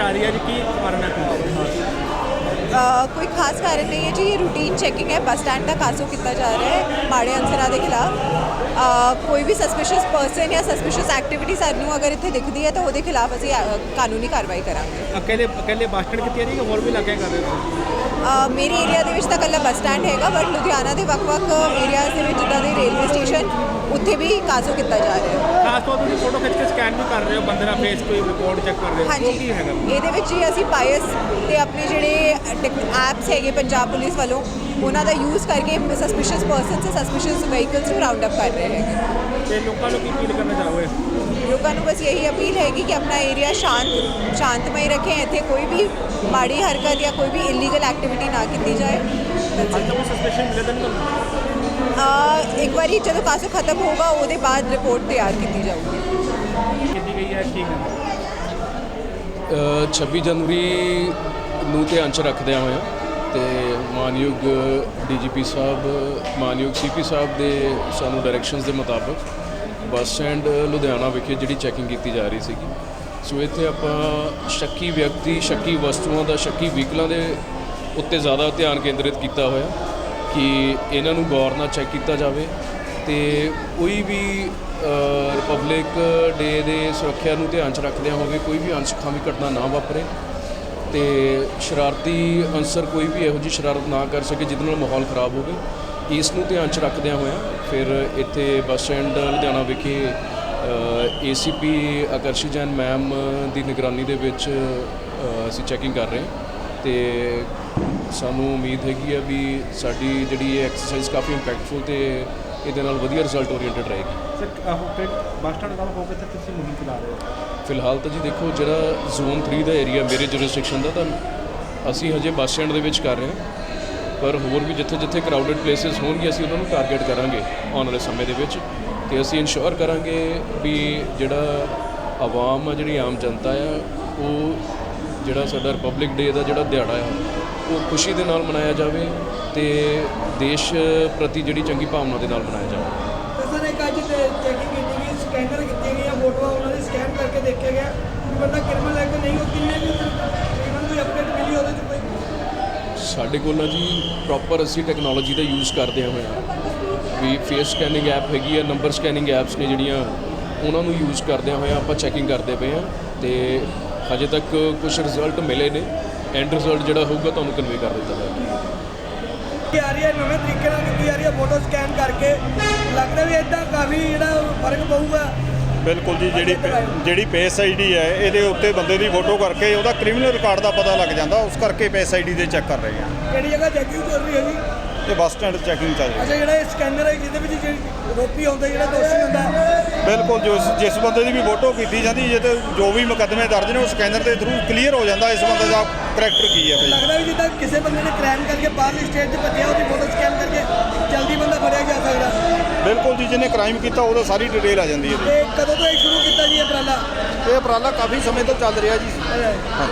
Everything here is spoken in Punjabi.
ਜਾ ਰਹੀ ਹੈ ਜੀ ਕੀ ਕਾਰਨ ਹੈ ਕੋਈ ਖਾਸ ਕਾਰਨ ਨਹੀਂ ਹੈ ਜੀ ਇਹ ਰੂਟੀਨ ਚੈਕਿੰਗ ਹੈ ਬੱਸ ਸਟੈਂਡ ਦਾ ਕਾਸੋ ਕੀਤਾ ਜਾ ਰਿਹਾ ਹੈ ਮਾੜੇ ਅਨਸਰਾਂ ਦੇ ਖਿਲਾਫ। ਕੋਈ ਵੀ ਸਸਪੀਸ਼ੀਅਸ ਪਰਸਨ ਜਾਂ ਸਸਪੀਸ਼ੀਅਸ ਐਕਟੀਵਿਟੀ ਸਾਨੂੰ ਅਗਰ ਇੱਥੇ ਦਿਖਦੀ ਹੈ ਤਾਂ ਉਹਦੇ ਖਿਲਾਫ ਅਸੀਂ ਅ, ਕਾਨੂੰਨੀ ਕਾਰਵਾਈ ਕਰਾਂਗੇ। ਅਕੇਲੇ ਅਕੇਲੇ ਬੱਸ ਸਟੈਂਡ ਕੀਤੀ ਹੈ ਜੀ ਕਿ ਹੋਰ ਵੀ ਇਲਾਕੇ ਕਰ ਰਹੇ ਹੋ? ਅ, ਮੇਰੇ ਏਰੀਆ ਦੇ ਵਿੱਚ ਤਾਂ ਇਕੱਲਾ ਬੱਸ ਸਟੈਂਡ ਹੈਗਾ ਬਟ ਲੁਧਿਆਣਾ ਦੇ ਵੱਖ-ਵੱਖ ਏਰੀਆਜ਼ ਦੇ ਵਿੱਚ ਜਿੱਦਾਂ ਦੇ ਰੇਲਵੇ ਸਟੇਸ਼ਨ ਉੱਥੇ ਵੀ ਕਾਸੋ ਕੀਤਾ ਜਾ ਰਿਹਾ ਹੈ। ਖਾਸ ਤੌਰ ਤੇ ਸਕੈਨ ਵੀ ਕਰ ਰਹੇ ਹੋ ਬੰਦੇ ਦਾ ਫੇਸ ਕੋਈ ਰਿਪੋਰਟ ਚੈੱਕ ਕਰ ਰਹੇ ਹੋ ਉਹ ਕੀ ਹੈਗਾ? ਇਹਦੇ ਵਿੱਚ ਹੀ ਅਸੀਂ ਪਾਇਸ ਤੇ ਆਪਣੇ ਜਿਹੜੇ ਐਪਸ ਹੈਗੇ ਪੰਜਾਬ ਪੁਲਿਸ ਵੱਲੋਂ ਉਹਨਾਂ ਦਾ ਯੂਜ਼ ਕਰਕੇ ਸਸਪੀਸ਼ੀਅਸ ਪਰਸਨਸ ਤੇ ਸਸਪੀਸ਼ੀਅਸ ਵਹੀਕਲਸ ਨੂੰ ਰਾਉਂਡ ਅਪ ਕਰ ਰਹੇ ਹੈਗੇ। ਤੇ ਲੋਕਾਂ ਨੂੰ ਕੀ ਅਪੀਲ ਕਰਨਾ ਚਾਹੋਗੇ? ਲੋਕਾਂ ਨੂੰ ਬਸ ਇਹੀ ਅਪੀਲ ਹੈਗੀ ਕਿ ਆਪਣਾ ਏਰੀਆ ਸ਼ਾਂਤ ਸ਼ਾਂਤਮਈ ਰੱਖੇ ਇੱਥੇ ਕੋਈ ਵੀ ਮਾੜੀ ਹਰਕਤ ਜਾਂ ਕੋਈ ਵੀ ਇਲੀਗਲ ਐਕਟੀਵਿਟੀ ਨਾ ਕੀਤੀ ਜਾਏ। ਅੱਜ ਤਾਂ ਕੋਈ ਸਸਪੈਸ਼ਨ ਮਿਲੇ ਤਾਂ ਨਹੀਂ ਤੁਹਾਨੂੰ? ਅਹ ਇੱਕ ਵਾਰੀ ਜਦੋਂ ਕਾਸੋ ਖਤਮ ਹੋਊਗਾ ਉਹਦੇ ਬਾਅਦ ਰਿਪੋਰਟ ਤਿਆਰ ਕੀਤੀ ਜਾਊਗੀ। ਕੀਤੀ ਗਈ ਹੈ, ਕੀ ਹੈ? 26 ਜਨਵਰੀ ਨੂੰ ਧਿਆਨ ਚ ਰੱਖਦਿਆਂ ਹੋਇਆ ਤੇ ਮਾਨਯੋਗ ਡੀਜੀਪੀ ਸਾਹਿਬ, ਮਾਨਯੋਗ ਸੀਪੀ ਸਾਹਿਬ ਦੇ ਸਾਨੂੰ ਡਾਇਰੈਕਸ਼ਨਸ ਦੇ ਮੁਤਾਬਕ ਬੱਸ ਸਟੈਂਡ ਲੁਧਿਆਣਾ ਵਿਖੇ ਜਿਹੜੀ ਚੈਕਿੰਗ ਕੀਤੀ ਜਾ ਰਹੀ ਸੀਗੀ। ਸੋ ਇੱਥੇ ਆਪਾਂ ਸ਼ੱਕੀ ਵਿਅਕਤੀ, ਸ਼ੱਕੀ ਵਸਤੂਆਂ ਦਾ, ਸ਼ੱਕੀ ਵਹੀਕਲਾਂ ਦੇ ਉੱਤੇ ਜ਼ਿਆਦਾ ਧਿਆਨ ਕੇਂਦਰਿਤ ਕੀਤਾ ਹੋਇਆ ਕਿ ਇਹਨਾਂ ਨੂੰ ਗੌਰ ਨਾਲ ਚੈੱਕ ਕੀਤਾ ਜਾਵੇ ਤੇ ਕੋਈ ਵੀ ਰਿਪਬਲਿਕ ਡੇ ਦੇ ਸੁਰੱਖਿਆ ਨੂੰ ਧਿਆਨ 'ਚ ਰੱਖਦਿਆਂ ਹੋਵੇ, ਕੋਈ ਵੀ ਅਨਸਖਾਵੀ ਘਟਨਾ ਨਾ ਵਾਪਰੇ ਤੇ ਸ਼ਰਾਰਤੀ ਅਨਸਰ ਕੋਈ ਵੀ ਇਹੋ ਜਿਹੀ ਸ਼ਰਾਰਤ ਨਾ ਕਰ ਸਕੇ ਜਿਹਦੇ ਨਾਲ ਮਾਹੌਲ ਖਰਾਬ ਹੋਵੇ, ਇਸ ਨੂੰ ਧਿਆਨ 'ਚ ਰੱਖਦਿਆਂ ਹੋਇਆਂ ਫਿਰ ਇੱਥੇ ਬੱਸ ਸਟੈਂਡ ਲੁਧਿਆਣਾ ਵਿਖੇ ਏਸੀਪੀ ਆਕਰਸ਼ੀ ਜੈਨ ਮੈਮ ਦੀ ਨਿਗਰਾਨੀ ਦੇ ਵਿੱਚ ਅਸੀਂ ਚੈਕਿੰਗ ਕਰ ਰਹੇ ਹਾਂ ਤੇ ਸਾਨੂੰ ਉਮੀਦ ਹੈਗੀ ਆ ਵੀ ਸਾਡੀ ਜਿਹੜੀ ਇਹ ਐਕਸਰਸਾਈਜ਼ ਕਾਫੀ ਇੰਪੈਕਟਫੁਲ ਤੇ ਇਹਦੇ ਨਾਲ ਵਧੀਆ ਰਿਜ਼ਲਟ ਓਰੀਐਂਟਡ ਰਹੇਗੀ। ਸਰ ਫਿਰ ਬੱਸ ਸਟੈਂਡ ਦਾ ਹੋ ਕੇ ਤੇ ਤੁਸੀਂ ਮੁਹਿੰਮ ਚਲਾ ਰਹੇ ਹੋ? ਫਿਲਹਾਲ ਤਾਂ ਜੀ ਦੇਖੋ ਜਿਹੜਾ ਜ਼ੋਨ 3 ਦਾ ਏਰੀਆ ਮੇਰੇ ਜੁਰਿਸਡਿਕਸ਼ਨ ਦਾ ਤਾਂ ਅਸੀਂ ਹਜੇ ਬੱਸ ਸਟੈਂਡ ਦੇ ਵਿੱਚ ਕਰ ਰਹੇ ਹਾਂ। ਪਰ ਹੋਰ ਵੀ ਜਿੱਥੇ ਜਿੱਥੇ ਕਰਾਊਡਡ ਪਲੇਸਸ ਹੋਣਗੇ ਅਸੀਂ ਉਹਨਾਂ ਨੂੰ ਟਾਰਗੇਟ ਕਰਾਂਗੇ ਆਉਣ ਵਾਲੇ ਸਮੇਂ ਦੇ ਵਿੱਚ। ਤੇ ਅਸੀਂ ਇਨਸ਼ੋਰ ਕਰਾਂਗੇ ਵੀ ਜਿਹੜਾ ਆਵਾਮ ਆ ਜਿਹੜੀ ਆਮ ਜਨਤਾ ਆ ਉਹ ਜਿਹੜਾ ਸਾਡਾ ਰਿਪਬਲਿਕ ਡੇ ਦਾ ਜਿਹੜਾ ਦਿਹਾੜਾ ਆ ਉਹ ਖੁਸ਼ੀ ਦੇ ਨਾਲ ਮਨਾਇਆ ਜਾਵੇ ਤੇ ਦੇਸ਼ ਪ੍ਰਤੀ ਜਿਹੜੀ ਚੰਗੀ ਭਾਵਨਾ ਦੇ ਨਾਲ ਮਨਾਇਆ ਜਾਵੇ। ਸਰ ਇੱਕ ਅੱਜ ਤੇ ਚੈਕਿੰਗ ਕੀਤੀ ਗਈ ਸਕੈਨਰ ਕੀਤੀਆਂ ਗਈਆਂ ਫੋਟੋਆਂ ਉਹਨਾਂ ਦੀ ਸਕੈਨ ਕਰਕੇ ਦੇਖਿਆ ਗਿਆ ਕਿ ਬੰਦਾ ਕ੍ਰਿਮੀਨਲ ਹੈ ਕਿ ਨਹੀਂ ਉਹ ਕਿੰਨੇ ਵੀ ਇਹਨਾਂ ਨੂੰ ਅਪਡੇਟ ਮਿਲੀ ਉਹਦੇ ਚ ਕੋਈ? ਸਾਡੇ ਕੋਲ ਨਾ ਜੀ ਪ੍ਰੋਪਰ ਅਸੀਂ ਟੈਕਨੋਲੋਜੀ ਦਾ ਯੂਜ਼ ਕਰਦੇ ਹੋਏ ਹਾਂ ਵੀ ਫੇਸ ਸਕੈਨਿੰਗ ਐਪ ਹੈਗੀ ਆ ਨੰਬਰ ਸਕੈਨਿੰਗ ਐਪਸ ਨੇ ਜਿਹੜੀਆਂ ਉਹਨਾਂ ਨੂੰ ਯੂਜ਼ ਕਰਦਿਆਂ ਹੋਇਆ ਆਪਾਂ ਚੈਕਿੰਗ ਕਰਦੇ ਪਏ ਹਾਂ ਤੇ ਹਜੇ ਤੱਕ ਕੁਝ ਰਿਜ਼ਲਟ ਮਿਲੇ ਨੇ। ਐਂਡ ਰਿਜ਼ਲਟ ਜਿਹੜਾ ਹੋਊਗਾ ਤੁਹਾਨੂੰ ਕਨਵੇ ਕਰ ਦਿੱਤਾ ਜਾਏਗਾ। ਕੀ ਆ ਰਹੀ ਹੈ ਨਵੇਂ ਤਰੀਕੇ ਨਾਲ ਕੀਤੀ ਆ ਰਹੀ ਹੈ ਫੋਟੋ ਸਕੈਨ ਕਰਕੇ। ਲੱਗਦਾ ਵੀ ਇਦਾਂ ਕਾਫੀ ਜਿਹੜਾ ਫ਼ਰਕ ਪਊਗਾ। ਬਿਲਕੁਲ ਜੀ ਜਿਹੜੀ ਜਿਹੜੀ ਪੇਸ ਆਈਡੀ ਹੈ ਇਹਦੇ ਉੱਤੇ ਬੰਦੇ ਦੀ ਫੋਟੋ ਕਰਕੇ ਉਹਦਾ ਕ੍ਰਿਮੀਨਲ ਰਿਕਾਰਡ ਦਾ ਪਤਾ ਲੱਗ ਜਾਂਦਾ ਉਸ ਕਰਕੇ ਪੇਸ ਆਈਡੀ ਦੇ ਚੈੱਕ ਕਰ ਰਹੇ ਹਾਂ। ਕਿਹੜੀ ਜਗ੍ਹਾ ਚੈਕਿੰਗ ਚੱਲ ਰਹੀ ਹੈ ਜੀ? ਤੇ ਬੱਸ ਸਟੈਂਡ ਚੈਕਿੰਗ ਚੱਲ ਰਹੀ ਅੱਛਾ ਜਿਹੜਾ ਇਹ ਸਕੈਨਰ ਹੈ ਜਿਹਦੇ ਵਿੱਚ ਜਿਹੜੀ ਰੋਪੀ ਆਉਂਦਾ ਜਿਹੜਾ ਦੋਸ਼ੀ ਹੁੰਦਾ। ਬਿਲਕੁਲ ਜੋ ਜਿਸ ਬੰਦੇ ਦੀ ਵੀ ਫੋਟੋ ਕੀਤੀ ਜਾਂਦੀ ਜੇ ਤੇ ਜੋ ਵੀ ਮੁਕੱਦਮੇ ਦਰਜ ਨੇ ਉਹ ਸਕੈਨਰ ਦੇ ਥਰੂ ਕਲੀਅਰ ਹੋ ਜਾਂਦਾ ਇਸ ਬੰਦੇ ਦਾ ਕਰੈਕਟਰ ਕੀ ਹੈ ਭਾਈ? ਲੱਗਦਾ ਵੀ ਜਿੱਦਾਂ ਕਿਸੇ ਬੰਦੇ ਨੇ ਕ੍ਰਾਈਮ ਕਰਕੇ ਬਾਹਰਲੀ ਸਟੇਟ 'ਚ ਭੱਜਿਆ ਉਹਦੀ ਫੋਟੋ ਸਕੈਨ ਕਰਕੇ ਜਲਦੀ ਬੰਦਾ ਫੜਿਆ ਜਾ ਸਕਦਾ। ਬਿਲਕੁਲ ਜੀ ਜਿਹਨੇ ਕ੍ਰਾਈਮ ਕੀਤਾ ਉਹਦਾ ਸਾਰੀ ਡਿਟੇਲ ਆ ਜਾਂਦੀ ਹੈ ਤੇ ਕਦੋਂ ਤੋਂ ਇਹ ਸ਼ੁਰੂ ਕੀਤਾ ਜੀ ਇਹ ਉਪਰਾਲਾ? ਇਹ ਉਪਰਾਲਾ ਕਾਫੀ ਸਮੇਂ ਤੋਂ ਚੱਲ ਰਿਹਾ ਜੀ। ਹਾਂ।